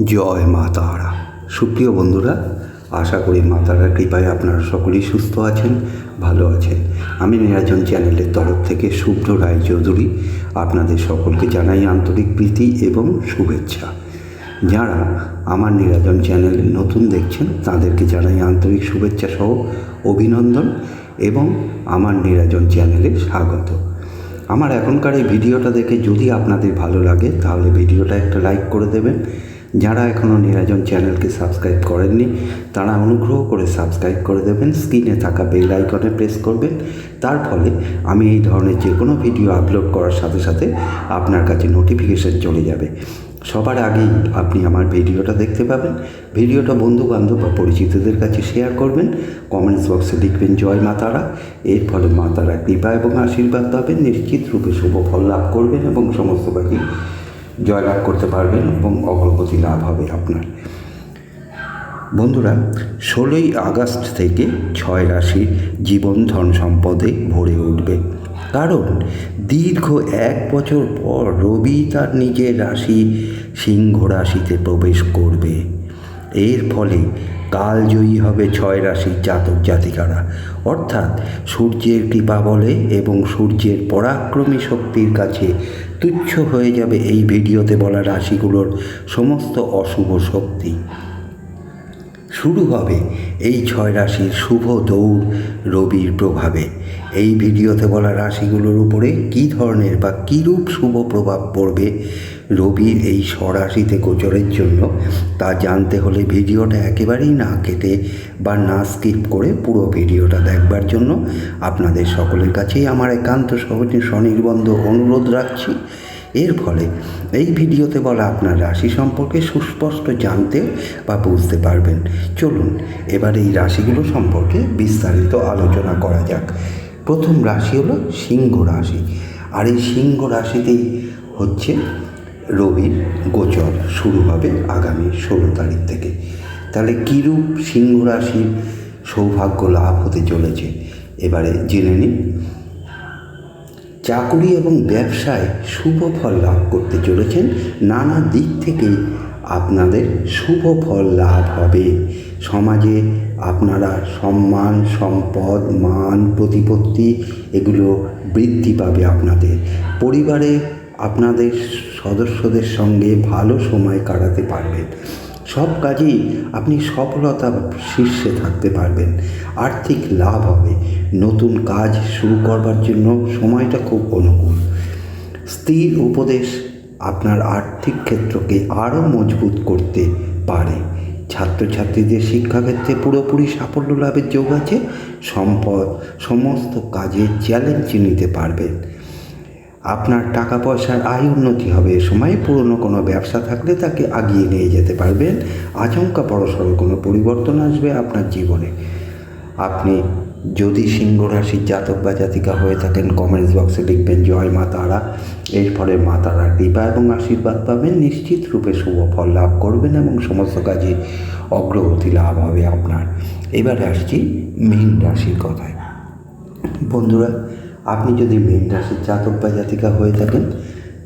জয় মা তারা। সুপ্রিয় বন্ধুরা, আশা করি মা তারার কৃপায় আপনারা সকলেই সুস্থ আছেন, ভালো আছেন। আমি নিরাজন চ্যানেলের তরফ থেকে শুভ্র রায় চৌধুরী আপনাদের সকলকে জানাই আন্তরিক প্রীতি এবং শুভেচ্ছা। যারা আমার নিরাজন চ্যানেল নতুন দেখছেন, তাদেরকে জানাই আন্তরিক শুভেচ্ছা সহ অভিনন্দন এবং আমার নিরাজন চ্যানেলে স্বাগত। আমার এখনকার এই ভিডিওটা দেখে যদি আপনাদের ভালো লাগে, তাহলে ভিডিওটা একটা লাইক করে দেবেন যারা এখনও নিরাজন চ্যানেলকে সাবস্ক্রাইব করেননি, তারা অনুগ্রহ করে সাবস্ক্রাইব করে দেবেন, স্ক্রিনে থাকা বেল আইকনে প্রেস করবেন। তার ফলে আমি এই ধরনের যে কোনো ভিডিও আপলোড করার সাথে সাথে আপনার কাছে নোটিফিকেশন চলে যাবে। সবার আগেই আপনি আমার ভিডিওটা দেখতে পাবেন। ভিডিওটা বন্ধু বান্ধব বা পরিচিতদের কাছে শেয়ার করবেন। কমেন্টস বক্সে লিখবেন, জয় মাতারা এর ফলে মাতারা কৃপা এবং আশীর্বাদ পাবেন। নিশ্চিত রূপে শুভ ফল লাভ করবেন এবং সমস্ত বাকি জয়লাভ করতে পারবেন এবং অগ্রগতি লাভ হবে আপনার। বন্ধুরা, ষোলোই আগস্ট থেকে ছয় রাশির জীবন ধন সম্পদে ভরে উঠবে। কারণ দীর্ঘ এক বছর পর রবি তার নিজের রাশি সিংহ রাশিতে প্রবেশ করবে। এর ফলে কালজয়ী হবে ছয় রাশির জাতক জাতিকারা। অর্থাৎ সূর্যের কৃপা বলে এবং সূর্যের পরাক্রমী শক্তির কাছে তুচ্ছ হয়ে যাবে এই ভিডিওতে বলা রাশিগুলোর সমস্ত অশুভ শক্তি। শুরু হবে এই ছয় রাশির শুভ দৌড় রবির প্রভাবে। এই ভিডিওতে বলা রাশিগুলোর উপরে কী ধরনের বা কীরূপ শুভ প্রভাব পড়বে রবির এই স্বরাশিতে গোচরের জন্য। তা জানতে হলে ভিডিওটা একেবারেই না কেটে বা না স্কিপ করে পুরো ভিডিওটা দেখবার জন্য আপনাদের সকলের কাছেই আমার একান্ত সহজে স্বনির্বন্ধ অনুরোধ রাখছি। এর ফলে এই ভিডিওতে বলা আপনার রাশি সম্পর্কে সুস্পষ্ট জানতে বা বুঝতে পারবেন। চলুন, এবার এই রাশিগুলো সম্পর্কে বিস্তারিত আলোচনা করা যাক। প্রথম রাশি হলো সিংহ রাশি। আর এই সিংহ রাশিতেই হচ্ছে রবির গোচর শুরু হবে আগামী ষোলো তারিখ থেকে। তাহলে কীরূপ সিংহ রাশির সৌভাগ্য লাভ হতে চলেছে? এবারে জেনে নিন। চাকুরি এবং ব্যবসায় শুভ ফল লাভ করতে চলেছেন। নানা দিক থেকে আপনাদের শুভ ফল লাভ হবে। সমাজে আপনারা সম্মান, সম্পদ, মান, প্রতিপত্তি এগুলো বৃদ্ধি পাবে আপনাদের। পরিবারে আপনাদের সদস্যদের সঙ্গে ভালো সময় কাটাতে পারবেন। সব কাজেই আপনি সফলতা শীর্ষে থাকতে পারবেন। আর্থিক লাভ হবে। নতুন কাজ শুরু করবার জন্য সময়টা খুব অনুকূল। স্থির উপদেশ আপনার আর্থিক ক্ষেত্রকে আরও মজবুত করতে পারে। ছাত্রছাত্রীদের শিক্ষাক্ষেত্রে পুরোপুরি সাফল্য লাভের যোগ আছে। সম্পদ সমস্ত কাজে চ্যালেঞ্জ নিতে পারবেন। আপনার টাকা পয়সার আয় উন্নতি হবে। এ সময় পুরনো কোনো ব্যবসা থাকলে তাকে আগিয়ে নিয়ে যেতে পারবেন। আচমকা বড়সড় কোনো পরিবর্তন আসবে আপনার জীবনে। আপনি যদি সিংহ রাশির জাতক বা জাতিকা হয়ে থাকেন কমেন্টস বক্সে লিখবেন, জয় মা তারা। এর ফলে মা তারার কৃপা এবং আশীর্বাদ পাবেন। নিশ্চিত রূপে শুভ ফল লাভ করবেন এবং সমস্ত কাজে অগ্রগতি লাভ হবে আপনার। এবারে আসছি মীন রাশির কথায়। বন্ধুরা আপনি যদি মীন রাশির জাতক বা জাতিকা হয়ে থাকেন,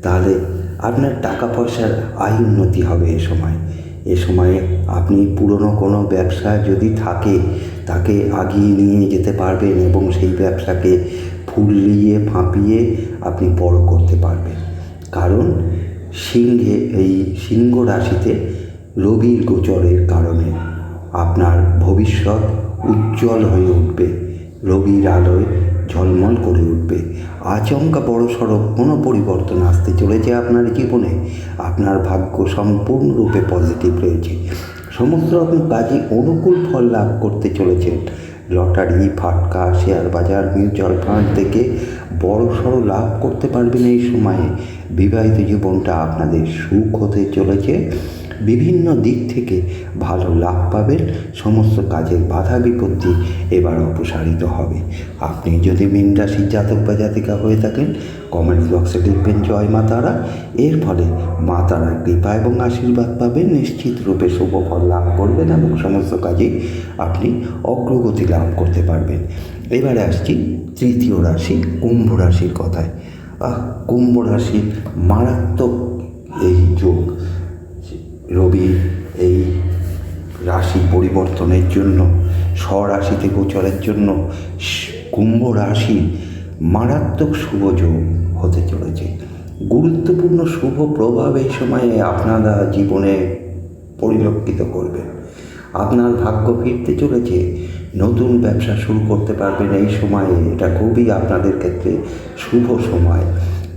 তাহলে আপনার টাকা পয়সার আয় উন্নতি হবে এ সময়। এ সময়ে আপনি পুরনো কোনো ব্যবসা যদি থাকে, তাকে আগিয়ে নিয়ে যেতে পারবেন এবং সেই ব্যবসাকে ফুলিয়ে ফাঁপিয়ে আপনি বড় করতে পারবেন। কারণ সিংহে, এই সিংহ রাশিতে রবির গোচরের কারণে আপনার ভবিষ্যৎ উজ্জ্বল হয়ে উঠবে। রবির আলোয় ঝলমল করে উঠবে। আচমকা বড় সড়ক কোনো পরিবর্তন আসতে চলেছে আপনার জীবনে? আপনার ভাগ্য সম্পূর্ণরূপে পজিটিভ রয়েছে। সমস্ত রকম কাজে অনুকূল ফল লাভ করতে চলেছেন। লটারি, ফাটকা, শেয়ার বাজার মিউচুয়াল ফান্ড থেকে বড় সড়ো লাভ করতে পারবেন এই সময়ে। বিবাহিত জীবনটা আপনাদের সুখ হতে চলেছে। বিভিন্ন দিক থেকে ভালো লাভ পাবেন সমস্ত কাজের বাধা বিপত্তি এবার অপসারিত হবে। আপনি যদি মীন রাশির জাতক বা জাতিকা হয়ে থাকেন কমেন্ট বক্সে লিখবেন, জয় মা তারা। এর ফলে মা তারার কৃপা এবং আশীর্বাদ পাবেন নিশ্চিত রূপে শুভ ফল লাভ করবেন এবং সমস্ত কাজেই আপনি অগ্রগতি লাভ করতে পারবেন। এবারে আসছি তৃতীয় রাশি, কুম্ভ রাশির কথায়। আহ, কুম্ভ রাশির মারাত্মক এই যোগ। রবি এই রাশি পরিবর্তনের জন্য, স্বরাশিতে গোচরের জন্য কুম্ভ রাশি মারাত্মক শুভ যোগ হতে চলেছে। গুরুত্বপূর্ণ শুভ প্রভাব এই সময়ে আপনারা জীবনে পরিলক্ষিত করবেন। আপনার ভাগ্য ফিরতে চলেছে, নতুন ব্যবসা শুরু করতে পারবেন এই সময়ে, এটা খুবই আপনাদের ক্ষেত্রে শুভ সময়।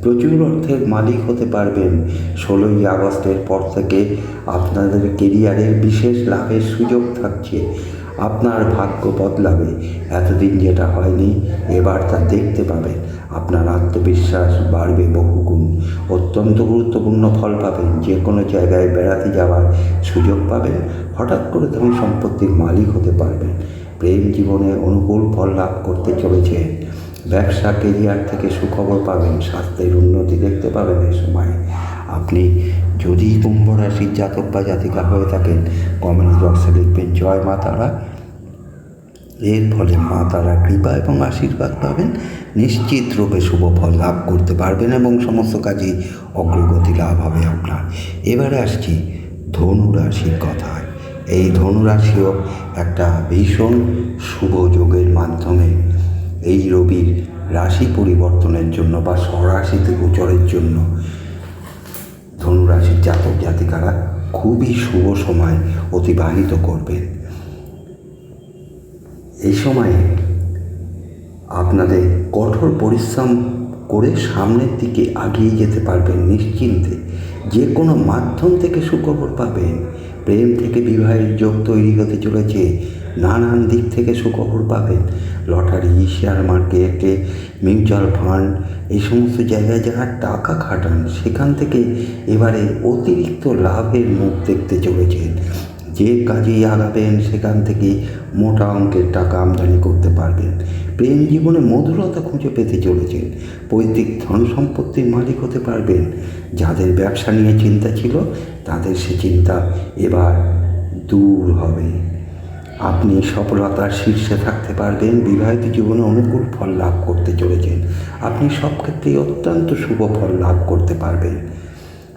প্রচুর অর্থের মালিক হতে পারবেন। ষোলোই আগস্টের পর থেকে আপনাদের কেরিয়ারের বিশেষ লাভের সুযোগ থাকছে। আপনার ভাগ্য বদলাবে। এতদিন যেটা হয়নি, এবার তা দেখতে পাবেন। আপনার আত্মবিশ্বাস বাড়বে বহুগুণ। অত্যন্ত গুরুত্বপূর্ণ ফল পাবেন। যে কোনো জায়গায় বেড়াতে যাওয়ার সুযোগ পাবেন। হঠাৎ করে ধন সম্পত্তির মালিক হতে পারবেন। প্রেম জীবনে অনুকূল ফল লাভ করতে চলেছে ব্যবসা কেরিয়ার থেকে সুখবর পাবেন, স্বাস্থ্যের উন্নতি দেখতে পাবেন এই সময়। আপনি যদি কুম্ভ রাশির জাতক বা জাতিকা হয়ে থাকেন কমেন্ট বক্সে লিখবেন জয় মা তারা। এর ফলে মা তারা কৃপা এবং আশীর্বাদ পাবেন। নিশ্চিত রূপে শুভ ফল লাভ করতে পারবেন এবং সমস্ত কাজে অগ্রগতি লাভ হবে আপনার। এবারে আসছি ধনু রাশির কথায়। এই ধনু রাশিও একটা ভীষণ শুভ যোগের মাধ্যমে এই রবির রাশি পরিবর্তনের জন্য বা স্বরাশিতে গোচরের জন্য ধনুরাশির জাতক জাতিকারা খুবই শুভ সময় অতিবাহিত করবেন। এই সময়ে আপনাদের কঠোর পরিশ্রম করে সামনের দিকে আগিয়ে যেতে পারবেন নিশ্চিন্তে। যে কোনো মাধ্যম থেকে সুখবর পাবেন। প্রেম থেকে বিবাহের যোগ তৈরি হতে চলেছে। নানান দিক থেকে সুখবর পাবেন লটারি শেয়ার মার্কেটে মিউচুয়াল ফান্ড এই সমস্ত জায়গায় যারা টাকা খাটান, সেখান থেকে এবারে অতিরিক্ত লাভের মুখ দেখতে চলেছেন। যে কাজেই আগাবেন, সেখান থেকে মোটা অঙ্কের টাকা আমদানি করতে পারবেন। প্রেম জীবনে মধুরতা খুঁজে পেতে চলেছেন। পৈতৃক ধন সম্পত্তির মালিক হতে পারবেন। যাদের ব্যবসা নিয়ে চিন্তা ছিল, তাদের সে চিন্তা এবার দূর হবে। আপনি সফলতার শীর্ষে থাকতে পারবেন, বিবাহিত জীবনে অনুকূল ফল লাভ করতে চলেছেন। আপনি সব ক্ষেত্রেই অত্যন্ত শুভ ফল লাভ করতে পারবেন।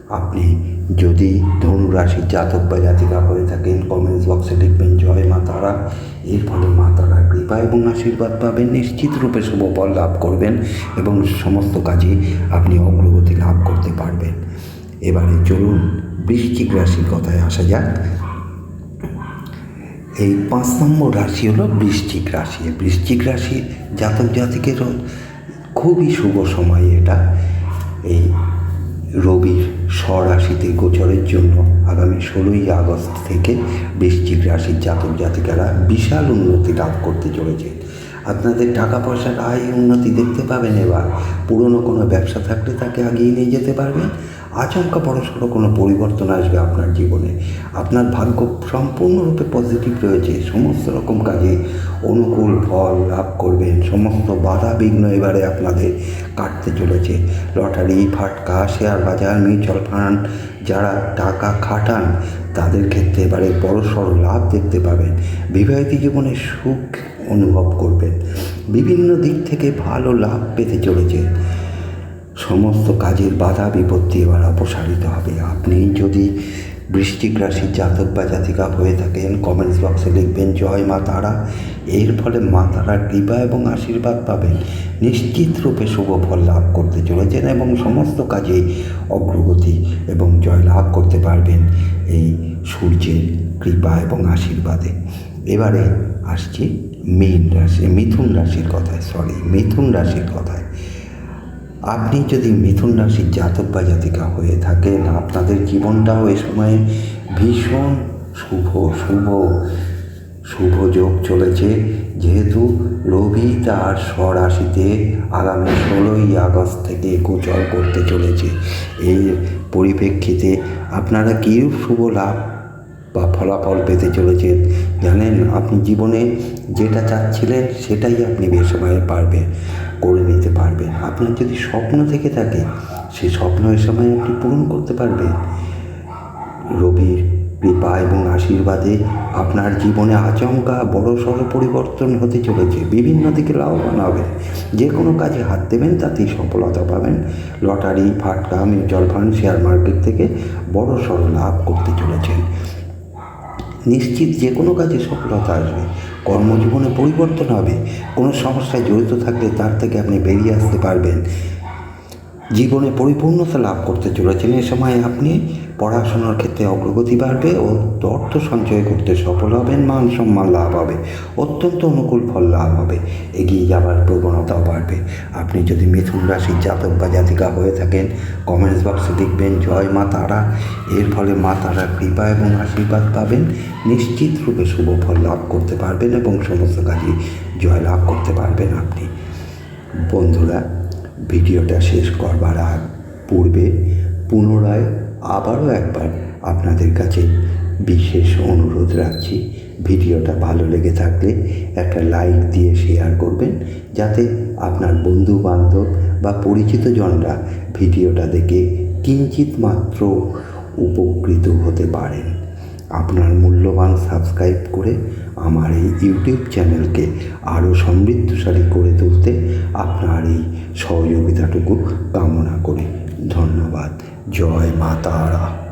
আপনি যদি ধনুরাশির জাতক বা জাতিকা হয়ে থাকেন কমেন্টস বক্সে লিখবেন, জয় মা তারা। এর ফলে মা তারার কৃপা এবং আশীর্বাদ পাবেন, নিশ্চিত রূপে শুভ ফল লাভ করবেন এবং সমস্ত কাজে আপনি অগ্রগতি লাভ করতে পারবেন। এবারে চলুন বৃশ্চিক রাশির কথায় আসা যাক। এই পাঁচ নম্বর রাশি হলো বৃশ্চিক রাশি। বৃশ্চিক রাশি জাতক জাতিকেরও খুবই শুভ সময় এটা। এই রবির স্বরাশিতে গোচরের জন্য আগামী ষোলোই আগস্ট থেকে বৃশ্চিক রাশির জাতক জাতিকারা বিশাল উন্নতি লাভ করতে চলেছে। আপনাদের টাকা পয়সার আয় উন্নতি দেখতে পাবেন এবার। পুরনো কোনো ব্যবসা থাকলে তাকে আগিয়ে নিয়ে যেতে পারবেন। আচমকা বড়সড় কোনো পরিবর্তন আসবে আপনার জীবনে। আপনার ভাগ্য সম্পূর্ণরূপে পজিটিভ রয়েছে। সমস্ত রকম কাজে অনুকূল ফল লাভ করবেন। সমস্ত বাধা বিঘ্ন এবারে আপনাদের কাটতে চলেছে। লটারি, ফাটকা, শেয়ার বাজার, মিউচুয়াল ফান্ড, যারা টাকা খাটান, তাদের ক্ষেত্রে এবারে বড়সড় লাভ দেখতে পাবেন। বিবাহিত জীবনে সুখ অনুভব করবেন। বিভিন্ন দিক থেকে ভালো লাভ পেতে চলেছে। সমস্ত কাজের বাধা বিপত্তি এবার অপসারিত হবে। আপনি যদি বৃষ্টিক রাশির জাতক বা জাতিকা হয়ে থাকেন কমেন্টস বক্সে লিখবেন, জয় মা তারা। এর ফলে মা তারার কৃপা এবং আশীর্বাদ পাবেন। নিশ্চিত রূপে শুভ ফল লাভ করতে চলেছেন এবং সমস্ত কাজে অগ্রগতি এবং জয় লাভ করতে পারবেন এই সূর্যের কৃপা এবং আশীর্বাদে। এবারে আসছি মীন রাশি, মিথুন রাশির কথায় সরি মিথুন রাশির কথায়। আপনি যদি মিথুন রাশির জাতক বা জাতিকা হয়ে থাকেন, আপনাদের জীবনটাও এ সময়ে ভীষণ শুভ শুভ শুভ যোগ চলেছে। যেহেতু রবি তার স্বরাশিতে আগামী ষোলোই আগস্ট থেকে গোচর করতে চলেছে। এর পরিপ্রেক্ষিতে আপনারা কী শুভ লাভ বা ফলাফল পেতে চলেছেন জানেন, আপনি জীবনে যেটা চাচ্ছিলেন সেটাই আপনি এ সময়ে পারবেন। করে নিতে পারবেন। আপনার যদি স্বপ্ন থেকে থাকে, সেই স্বপ্ন এ সময় আপনি পূরণ করতে পারবেন। রবির কৃপা এবং আশীর্বাদে আপনার জীবনে আচমকা বড় সড়ো পরিবর্তন হতে চলেছে। বিভিন্ন দিকে লাভবান হবেন। যে কোনো কাজে হাত দেবেন, তাতেই সফলতা পাবেন। লটারি, ফাটকা, মিউচুয়াল ফান্ড, শেয়ার মার্কেট থেকে বড় সড়ো লাভ করতে চলেছেন। নিশ্চিত যে কোনো কাজে সফলতা আসবে। কর্মজীবনে পরিবর্তন হবে। কোনো সমস্যায় জড়িত থাকলে তার থেকে আপনি বেরিয়ে আসতে পারবেন। জীবনে পরিপূর্ণতা লাভ করতে চলেছেন। এ সময় আপনি পড়াশোনার ক্ষেত্রে অগ্রগতি বাড়বে ও অর্থ সঞ্চয় করতে সফল হবেন, মান সম্মান লাভ হবে, অত্যন্ত অনুকূল ফল লাভ হবে, এগিয়ে যাওয়ার প্রবণতাও বাড়বে। আপনি যদি মিথুন রাশির জাতক বা জাতিকা হয়ে থাকেন কমেন্টস বক্সে লিখবেন জয় মা তারা। এর ফলে মা তারা কৃপা এবং আশীর্বাদ পাবেন, নিশ্চিত রূপে শুভ ফল লাভ করতে পারবেন এবং সমস্ত কাজে জয় লাভ করতে পারবেন আপনি। বন্ধুরা ভিডিওটা শেষ করবার আগ পূর্বে পুনরায় আবারও একবার আপনাদের কাছে বিশেষ অনুরোধ রাখছি, ভিডিওটা ভালো লেগে থাকলে একটা লাইক দিয়ে শেয়ার করবেন, যাতে আপনার বন্ধু বান্ধব বা পরিচিত জনরা ভিডিওটা দেখে কিঞ্চিত মাত্র উপকৃত হতে পারেন। আপনার মূল্যবান সাবস্ক্রাইব করে আমার এই ইউটিউব চ্যানেলকে আরও সমৃদ্ধশালী করে তুলতে আপনার এই সহযোগিতাটুকু কামনা করি। ধন্যবাদ। জয় মা তারা।